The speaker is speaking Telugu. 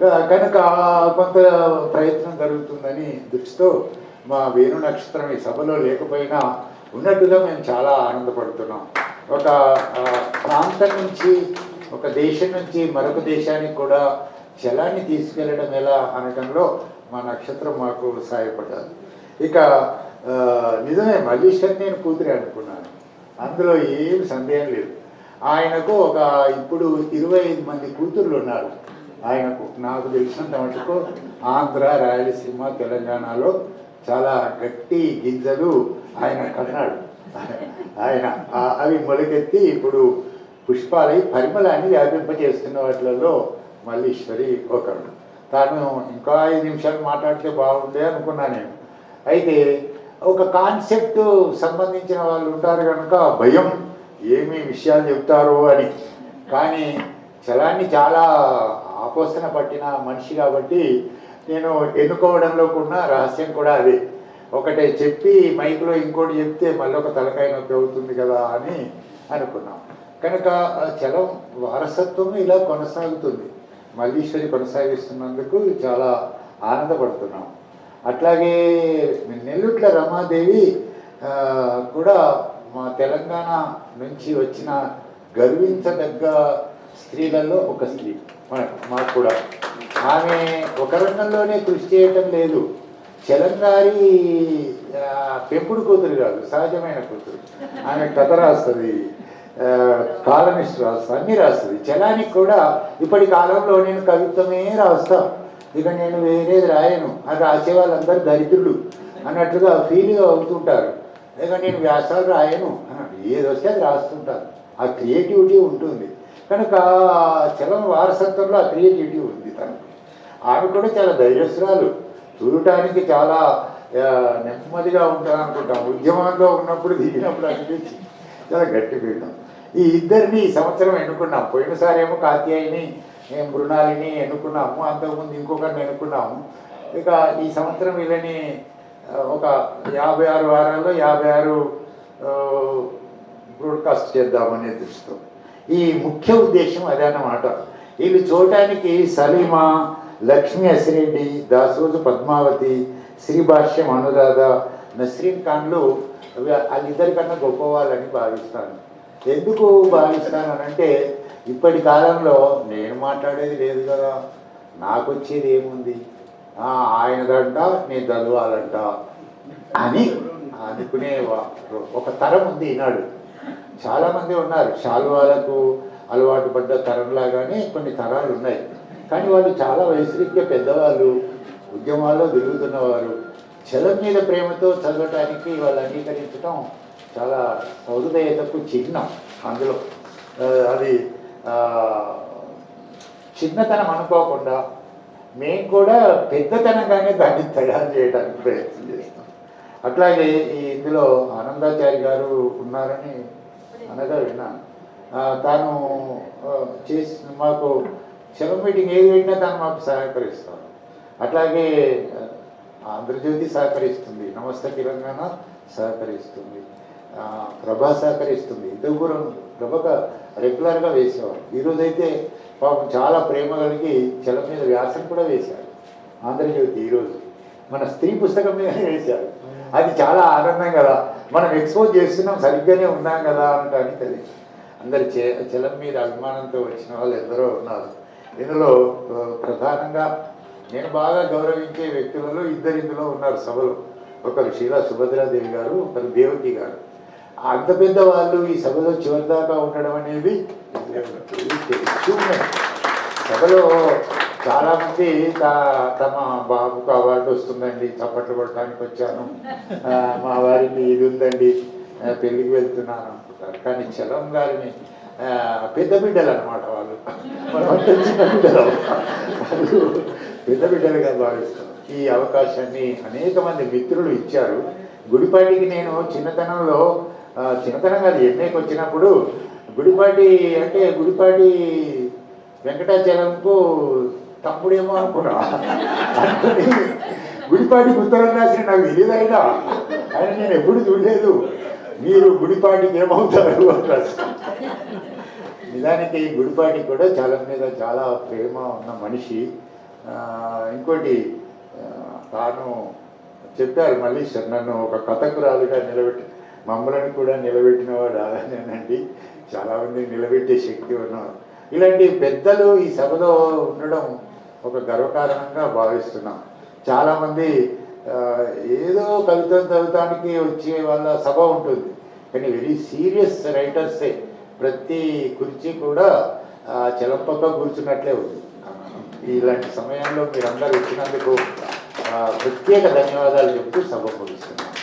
కనుక కొంత ప్రయత్నం జరుగుతుందని దృష్టితో మా వేణు నక్షత్రం ఈ సభలో లేకపోయినా ఉన్నట్టుగా మేము చాలా ఆనందపడుతున్నాం. ఒక ప్రాంతం నుంచి ఒక దేశం నుంచి మరొక దేశానికి కూడా చలాన్ని తీసుకెళ్ళడం ఎలా అనడంలో మా నక్షత్రం మాకు సహాయపడ్డారు. ఇక నిజమే మల్లీశ్వర్ నేను కూతురే అనుకున్నాను. అందులో ఏం సందేహం లేదు. ఆయనకు ఒక ఇప్పుడు ఇరవై ఐదు మంది కూతుర్లు ఉన్నారు. ఆయనకు నాకు తెలిసినంత మటుకు ఆంధ్ర రాయలసీమ తెలంగాణలో చాలా గట్టి గింజలు ఆయన కన్నాడు. ఆయన అవి మొలకెత్తి ఇప్పుడు పుష్పాలై పరిమళాన్ని వ్యాపింపజేస్తున్న వాటిలలో మల్లీశ్వరి ఒకరు. తాను ఇంకా ఐదు నిమిషాలు మాట్లాడితే బాగుండే అనుకున్నా నేను. అయితే ఒక కాన్సెప్ట్ సంబంధించిన వాళ్ళు ఉంటారు కనుక భయం ఏమి విషయాలు చెప్తారు అని. కానీ చలాన్ని చాలా అపోసన పట్టిన మనిషి కాబట్టి నేను ఎన్నుకోవడంలో కూడా రహస్యం కూడా అదే. ఒకటే చెప్పి మైక్లో ఇంకోటి చెప్తే మళ్ళీ ఒక తలకాయ నొప్పి అవుతుంది కదా అని అనుకున్నాం. కనుక చలం వారసత్వం ఇలా కొనసాగుతుంది. మల్లీశ్వరి కొనసాగిస్తున్నందుకు చాలా ఆనందపడుతున్నాం. అట్లాగే నెల్లుట్ల రమాదేవి కూడా మా తెలంగాణ నుంచి వచ్చిన గర్వించదగ్గ స్త్రీలలో ఒక స్త్రీ. మన- మాకు కూడా. ఆమె ఒక రంగంలోనే కృషి చేయటం లేదు. చలంగారి పెంపుడు కూతురు కాదు సహజమైన కూతురు. ఆమె కథ రాస్తుంది కాలమిస్ట్ రాస్తా అన్ని రాస్తుంది. చలానికి కూడా ఇప్పటి కాలంలో నేను కవిత్వమే రాస్తా. ఇక నేను వేరేది రాయను. అది రాసే వాళ్ళందరూ దరిద్రులు అన్నట్టుగా ఫీల్ అవుతుంటారు. ఇక నేను వ్యాసాలు రాయను. అన్నట్టు ఏది వస్తే అది రాస్తుంటాను ఆ క్రియేటివిటీ ఉంటుంది. కనుక చలం వారసత్వంలో ఆ క్రియేటివిటీ ఉంది తనకు ఆమె కూడా చాలా ధైర్యస్రాలు. చూడటానికి చాలా నెమ్మదిగా ఉంటాను అనుకుంటాం. ఉద్యమంలో ఉన్నప్పుడు దిగినప్పుడు అనిపించి చాలా గట్టి పీడడం ఈ ఇద్దరిని ఈ సంవత్సరం ఎన్నుకున్నాం. పోయినసారి ఏమో కాత్యాయిని ఏం మృణాలిని ఎన్నుకున్నాము. అంతకుముందు ఇంకొకరిని ఎన్నుకున్నాము. ఇక ఈ సంవత్సరం వీళ్ళని ఒక యాభై ఆరు వారాల్లో యాభై ఆరు బ్రోడ్కాస్ట్ చేద్దామనే దృష్టితో. ఈ ముఖ్య ఉద్దేశం అదే అన్నమాట. వీళ్ళు చూడటానికి సలీమా లక్ష్మీ అసిరెడ్డి దాసోజు పద్మావతి శ్రీభాష్యం అనురాధ నస్రీన్ ఖాన్లు వాళ్ళిద్దరికన్నా గొప్పవాళ్ళని భావిస్తాను. ఎందుకు భావిస్తాను అనంటే ఇప్పటి కాలంలో నేను మాట్లాడేది లేదు కదా. నాకు వచ్చేది ఏముంది? ఆయనదంట నేను చదవాలంట అని అనుకునేవా? ఒక తరం ఉంది ఈనాడు. చాలామంది ఉన్నారు. శాల్వాలకు అలవాటు పడ్డ తరంలాగానే కొన్ని తరాలు ఉన్నాయి. కానీ వాళ్ళు చాలా వయసురీత్యా పెద్దవాళ్ళు ఉద్యమాల్లో తిరుగుతున్నవారు చలం మీద ప్రేమతో చదవటానికి వాళ్ళు అంగీకరించడం చాలా సౌదయతకు చిహ్నం అందులో. అది చిన్నతనం అనుకోకుండా మేము కూడా పెద్దతనంగానే దాన్ని తయారు చేయడానికి ప్రయత్నం చేస్తాం. అట్లాగే ఈ ఇందులో ఆనందాచారి గారు ఉన్నారని అనగా విన్నాను తాను చేసిన చేసి మాకు శవం మీటింగ్ ఏది పెట్టినా తాను మాకు సహకరిస్తాను అట్లాగే ఆంధ్రజ్యోతి సహకరిస్తుంది. నమస్తే తెలంగాణ సహకరిస్తుంది. ప్రభా సహకరిస్తుంది. ఇంతగురం ప్రభక రెగ్యులర్గా వేసేవారు. అయితే పాపం చాలా ప్రేమ కలిగి చలం మీద వ్యాసం కూడా వేశారు ఆంధ్రజ్యోతి ఈరోజు మన స్త్రీ పుస్తకం మీద వేశారు. అది చాలా ఆనందం కదా. మనం ఎక్స్పోజ్ చేస్తున్నాం సరిగ్గానే ఉన్నాం కదా అనడానికి అది అందరి చే చలం మీద అభిమానంతో వచ్చిన వాళ్ళు ఎందరో ఉన్నారు. ఇందులో ప్రధానంగా నేను బాగా గౌరవించే వ్యక్తులలో ఇద్దరు ఇందులో ఉన్నారు సభలో. ఒకరు శీలా సుభద్రాదేవి గారు ఒకరు దేవకి గారు. అంత పెద్ద వాళ్ళు ఈ సభలో చివరిదాకా ఉండడం అనేది. సభలో చాలామంది తా- తమ బాబుకు అవార్డు వస్తుందండి. చప్పట్లు కొట్టడానికి వచ్చాను. మా వారికి ఇది ఉందండి. పెళ్ళికి వెళ్తున్నాను అనుకుంటారు. కానీ చలం గారిని పెద్ద బిడ్డలు అనమాట వాళ్ళు. మనమంతా చిన్న బిడ్డలు. వాళ్ళు పెద్ద బిడ్డలుగా భావిస్తాం ఈ అవకాశాన్ని అనేక మంది మిత్రులు ఇచ్చారు. గుడిపాటికి నేను చిన్నతనంలో చిన్నతనం కాదు ఎన్నేకి వచ్చినప్పుడు గుడిపాటి అంటే గుడిపాటి వెంకటాచలంకు తప్పుడేమో అనుకున్నా. అనుకుని గుడిపాటికి ఉత్తరం రాసిన నాకు తెలియదైనా ఆయన నేను ఎప్పుడు చూడలేదు. మీరు గుడిపాటికి ఏమవుతారు అని నిజానికి నిజానికి గుడిపాటి కూడా చాలా మీద చాలా ప్రేమ ఉన్న మనిషి. ఇంకోటి తాను చెప్పారు మళ్ళీ సార్ నన్ను ఒక కథకురాలుగా నిలబెట్టి మమ్మలను కూడా నిలబెట్టిన వాడు అలానేనండి చాలామంది నిలబెట్టే శక్తి ఉన్నవారు. ఇలాంటి పెద్దలు ఈ సభలో ఉండడం ఒక గర్వకారణంగా భావిస్తున్నాం. చాలామంది ఏదో కవితం చదవటానికి వచ్చే వాళ్ళ సభ ఉంటుంది. కానీ వెరీ సీరియస్ రైటర్సే. ప్రతి కుర్చీ కూడా చెలంపక్క కూర్చున్నట్లే ఉంది. ఇలాంటి సమయంలో మీరందరూ వచ్చినందుకు ప్రత్యేక ధన్యవాదాలు చెప్తూ సభ ముగిస్తున్నాను